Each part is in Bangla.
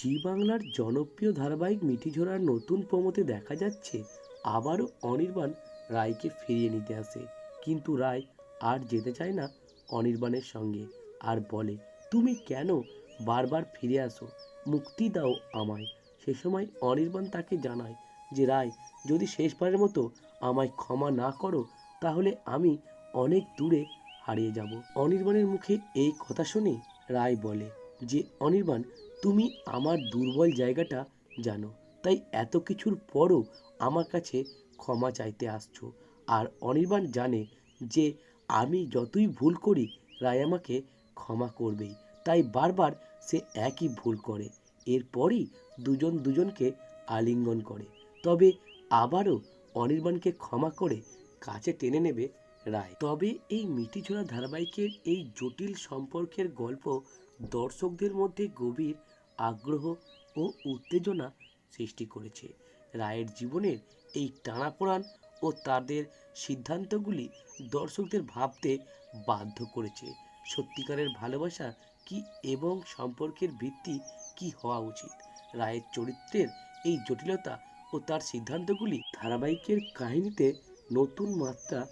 জি বাংলার জনপ্রিয় ধারাবাহিক মিঠিঝোড়ার নতুন প্রমোতে দেখা যাচ্ছে আবারও অনির্বাণ রায়কে ফিরিয়ে নিতে আসে। কিন্তু রায় আর যেতে চায় না অনির্বাণের সঙ্গে আর বলে, তুমি কেন বারবার ফিরে আসো? মুক্তি দাও আমায়। সে সময় অনির্বাণ তাকে জানায় যে, রায়, যদি শেষবারের মতো আমায় ক্ষমা না করো, তাহলে আমি অনেক দূরে হারিয়ে যাব। অনির্বাণের মুখে এই কথা শুনে রায় বলে যে, অনির্বাণ, তুমি আমার দুর্বল জায়গাটা জানো, তাই এত কিছুর পরও আমার কাছে ক্ষমা চাইতে আসছো। আর অনির্বাণ জানে যে, আমি যতই ভুল করি, রায় আমাকে ক্ষমা করবেই, তাই বারবার সে একই ভুল করে। এরপরই দুজন দুজনকে আলিঙ্গন করে। তবে আবারও অনির্বাণকে ক্ষমা করে কাছে টেনে নেবে রায়। তবে এই মিটিঝোড়া ধারাবাহিকের এই জটিল সম্পর্কের গল্প দর্শকদের মধ্যে গভীর আগ্রহ ও উত্তেজনা সৃষ্টি করেছে। রায়ের জীবনের এই টানাপোড়ান ও তাদের সিদ্ধান্তগুলি দর্শকদের ভাবতে বাধ্য করেছে। সত্যিকারের ভালোবাসা কি এবং সম্পর্কের ভিত্তি কি হওয়া উচিত? রায়ের চরিত্রের এই জটিলতা ও তার সিদ্ধান্তগুলি ধারাবাহিকের কাহিনীতে নতুন মাত্রা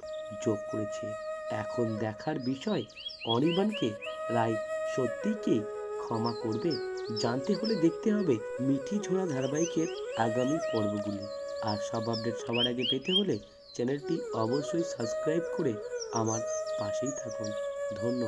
যোগ করেছে। এখন দেখার বিষয় অনির্বাণকে রায় সত্যিই কি ক্ষমা করবে। জানতে হলে দেখতে হবে মিঠি ঝোড়া ধারাবাহিকের আগামী পর্বগুলি। আর সব আপডেট সবার আগে পেতে হলে চ্যানেলটি অবশ্যই সাবস্ক্রাইব করে আমার পাশেই থাকুন। ধন্যবাদ।